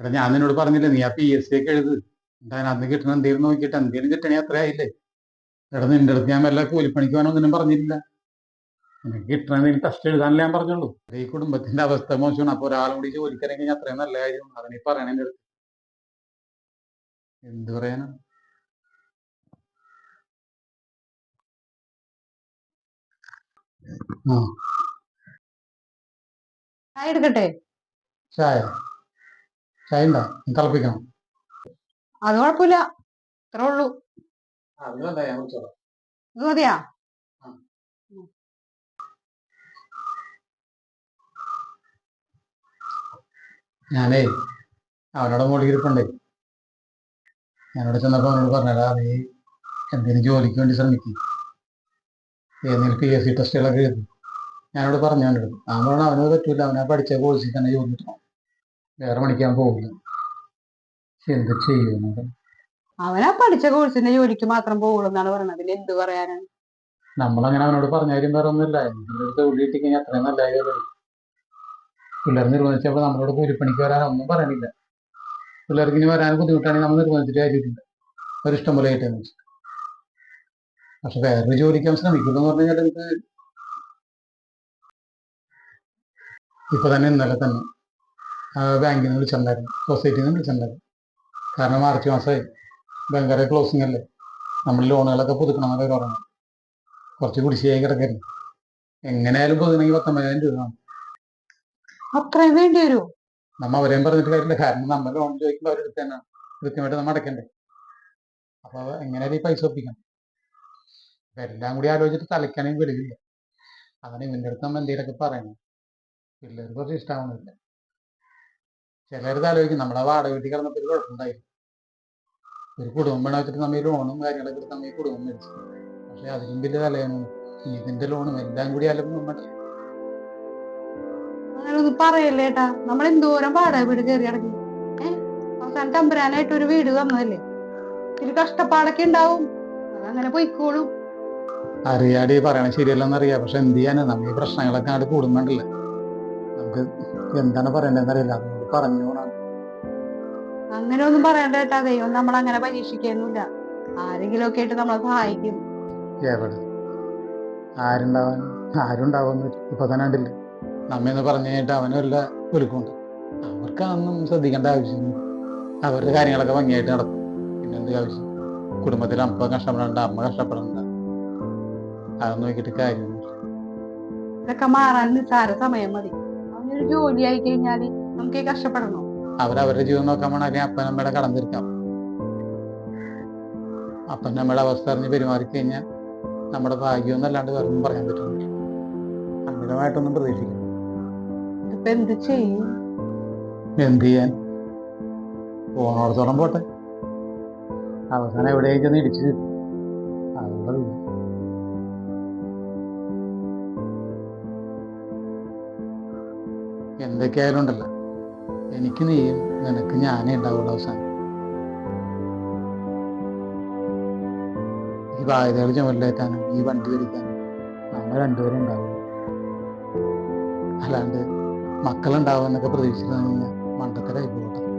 എടാ ഞാൻ നിന്നോട് പറഞ്ഞില്ലേ നീ ആ പി എസ് സി ഒക്കെ എഴുത്. എന്താ അന്ന് കിട്ടണം എന്തെങ്കിലും നോക്കിയിട്ട് എന്തെങ്കിലും കിട്ടണേ അത്ര ആയില്ലേ. എടാ നിന്റെ അടുത്ത് ഞാൻ വല്ല കൂലിപ്പണിക്ക് പോകാനൊന്നും പറഞ്ഞില്ല നിനക്ക് കിട്ടണ ടെസ്റ്റ് എഴുതാനല്ലേ ഞാൻ പറഞ്ഞുള്ളൂ. ഈ കുടുംബത്തിന്റെ അവസ്ഥ മോശമാണ്. അപ്പൊ ഒരാളും കൂടി ജോലിക്കിറങ്ങി അത്രയും നല്ല കാര്യം. അതിനീ പറയണ എന്റെ അടുത്ത്. എന്ത് പറയാനാ? ആ. ചായ എടുക്കട്ടെ? ചായ. ചായ ഉണ്ടോ തിളപ്പിക്കണം. അത് കുഴപ്പമില്ല. ഇത്രേ ഉള്ളൂ. ഇത് മതിയാ? ഞാനേ അവനോട് മുകളിൽ ഇരിപ്പുണ്ടേ ഞാനോട് ചെന്നപ്പോൾ അവനോട് പറഞ്ഞടാ നീ എന്തിനു ജോലിക്ക് വേണ്ടി ശ്രമിക്കും? ഏതെങ്കിലും പി എസ് സി ടെസ്റ്റുകളൊക്കെ എഴുതി. ഞാനോട് പറഞ്ഞു അവനോട് അവനോട് അവനത് പറ്റൂല. അവനെ പഠിച്ച കോഴ്സിൽ തന്നെ ജോലി കിട്ടണം. വേറെ പഠിക്കാൻ പോകുന്നു പക്ഷെ എന്ത് ചെയ്യുന്നത് അവനാ പഠിച്ച കോഴ്സിന്റെ ജോലിക്ക് മാത്രം പോകുള്ളൂ എന്നാണ് പറയണത് പിന്നെ എന്ത് പറയാനാണ് നമ്മളങ്ങനെ അവനോട് പറഞ്ഞ കാര്യം വേറെ ഒന്നുമില്ല. എന്തെങ്കിലും തൊഴിൽ കിട്ടിക്കഴിഞ്ഞാൽ അത്രയും നല്ല കാര്യം പിള്ളേർ നിർബന്ധിച്ചപ്പോൾ നമ്മളോട് കൂലിപ്പണിക്ക് വരാൻ ഒന്നും പറയണില്ല. പിള്ളേർക്ക് ഇനി വരാൻ ബുദ്ധിമുട്ടാണെങ്കിൽ നമ്മൾ നിർബന്ധിച്ചിട്ട് കാര്യമില്ല. അവരിഷ്ടം പോലെ ആയിട്ടെന്ന് വെച്ചു പക്ഷെ വേറൊരു അവൻ ശ്രമിക്കുന്നു എന്ന് പറഞ്ഞു കഴിഞ്ഞാൽ എനിക്ക് ഇപ്പൊ തന്നെ ഇന്നലെ തന്നെ ബാങ്കിൽ നിന്ന് വിളിച്ചിട്ടുണ്ടായിരുന്നു. സൊസൈറ്റിയിൽ നിന്ന് വിളിച്ചിട്ടുണ്ടായിരുന്നു. കാരണം മാർച്ച് മാസമായി. ഭയങ്കര ക്ലോസിംഗ് അല്ലേ? നമ്മൾ ലോണുകളൊക്കെ പുതുക്കണം എന്നൊക്കെ പറയണം കുറച്ച് കുടിശ്ശിയായി കിടക്കരുത് എങ്ങനെയായാലും പുതുക്കണമെങ്കിൽ പത്തൊമ്പതിനായിരം രൂപ. അത്രയും വേണ്ടി വരുമോ നമ്മ അവരെയും പറഞ്ഞിട്ട് കാര്യമില്ല. കാരണം നമ്മൾ ലോൺ ചോദിക്കുമ്പോൾ അവരെടുത്ത് തന്നെ കൃത്യമായിട്ട് നമ്മൾ അടയ്ക്കണ്ടേ? അപ്പൊ എങ്ങനെയായാലും ഈ പൈസ ഒപ്പിക്കണം. അപ്പൊ എല്ലാം കൂടി ആലോചിച്ചിട്ട് തലയ്ക്കാണെങ്കിൽ വെളിവില്ല. അങ്ങനെ ഇവന്റെ അടുത്ത് നമ്മൾ എന്തെങ്കിലുമൊക്കെ പറയണം പിള്ളേർ കുറച്ച് ഇഷ്ടമാവുന്നില്ല ചിലർക്ക് ആലോചിക്കും നമ്മളെ വാടക വീട്ടിൽ കിടന്നപ്പോൾ ഒരു കുഴപ്പമുണ്ടായി ഒരു കുടുംബം വെച്ചിട്ട് നമ്മൾ ലോണും കാര്യങ്ങളൊക്കെ എടുത്ത് നമ്മൾ കുടുംബം മേടിച്ചു. പക്ഷെ അതിലും വലിയ തലയാണ് ഇതിന്റെ ലോണും എല്ലാം കൂടി ആലും നമ്മുടെ പറയല്ലേട്ടാ നമ്മൾ എന്തോരം വാടക വീട് കയറി ഏഹ് അവസാനം തമ്പുരാനായിട്ട് ഒരു വീട് തന്നതല്ലേ? ഇതിൽ കഷ്ടപ്പാടൊക്കെ ഉണ്ടാവും അതങ്ങനെ പോയിക്കോളും. അറിയാടി പറയണ ശരിയല്ലെന്ന് അറിയാം പക്ഷെ എന്ത് ചെയ്യാനാ? നമ്മൾ ഈ പ്രശ്നങ്ങളൊക്കെ അങ്ങോട്ട് കൂടുമ്പോണ്ടല്ലേ നമുക്ക് എന്താണ് പറയണ്ടെന്ന് അറിയില്ല പറഞ്ഞു അങ്ങനെ ഒന്നും പറയണ്ട കേട്ടാ ദൈവം നമ്മൾ അങ്ങനെ പരീക്ഷിക്കുന്നില്ല. ആരെങ്കിലും ഒക്കെ ആയിട്ട് നമ്മളെ സഹായിക്കും. എവിടെ? ആരുണ്ടാവാൻ ആരുണ്ടാവുമെന്ന് ഇപ്പൊ തന്നെ കണ്ടില്ല? നമ്മെന്ന് പറഞ്ഞു കഴിഞ്ഞിട്ട് അവനും എല്ലാ ഒരുക്കുണ്ട് അവർക്ക് അതൊന്നും ശ്രദ്ധിക്കേണ്ട ആവശ്യമില്ല. അവരുടെ കാര്യങ്ങളൊക്കെ ഭംഗിയായിട്ട് നടക്കും. പിന്നെ എന്ത് ആവശ്യം? കുടുംബത്തിൽ അപ്പ കഷ്ടപ്പെടണ്ട അമ്മ കഷ്ടപ്പെടണ്ട. അതൊന്നും നോക്കിയിട്ട് കാര്യമൊന്നും ഇതൊക്കെ മാറാൻ നിസ്സാര സമയം മതി. അവനൊരു ജോലി ആയി കഴിഞ്ഞാൽ നമുക്ക് ഈ കഷ്ടപ്പെടണോ? അവരവരുടെ ജീവിതം നോക്കാൻ വേണമെങ്കിൽ അല്ലെങ്കിൽ അപ്പനമ്മയുടെ കടന്നിരിക്കാം. തീർക്കാം അപ്പനമ്മയുടെ അവസ്ഥ അറിഞ്ഞ് പെരുമാറി കഴിഞ്ഞാൽ നമ്മുടെ ഭാഗ്യം എന്നല്ലാണ്ട് വേറെ ഒന്നും പറയാൻ പറ്റില്ല. അമിതമായിട്ടൊന്നും പ്രതീക്ഷിക്കും എന്ത് ചെയ്യും? എന്ത് ചെയ്യാൻ? പോണോടത്തോളം പോട്ടെ. അവസാനം എവിടെയൊക്കെ ഇടിച്ചു കിട്ടും അതുകൊണ്ടത് എന്തൊക്കെയായാലും ഉണ്ടല്ലോ. എനിക്ക് നീയും നിനക്ക് ഞാനേ ഉണ്ടാവുള്ളൂ അവസാനം. ഈ ബാധ്യതകൾ ചുമലിലേറ്റാനും ഈ വണ്ടി വരിക്കാനും നമ്മൾ രണ്ടുപേരും ഉണ്ടാവുള്ളൂ. അല്ലാണ്ട് മക്കളുണ്ടാവുമെന്നൊക്കെ പ്രതീക്ഷിച്ചു കഴിഞ്ഞാൽ മണ്ടത്തരായി പോകട്ടെ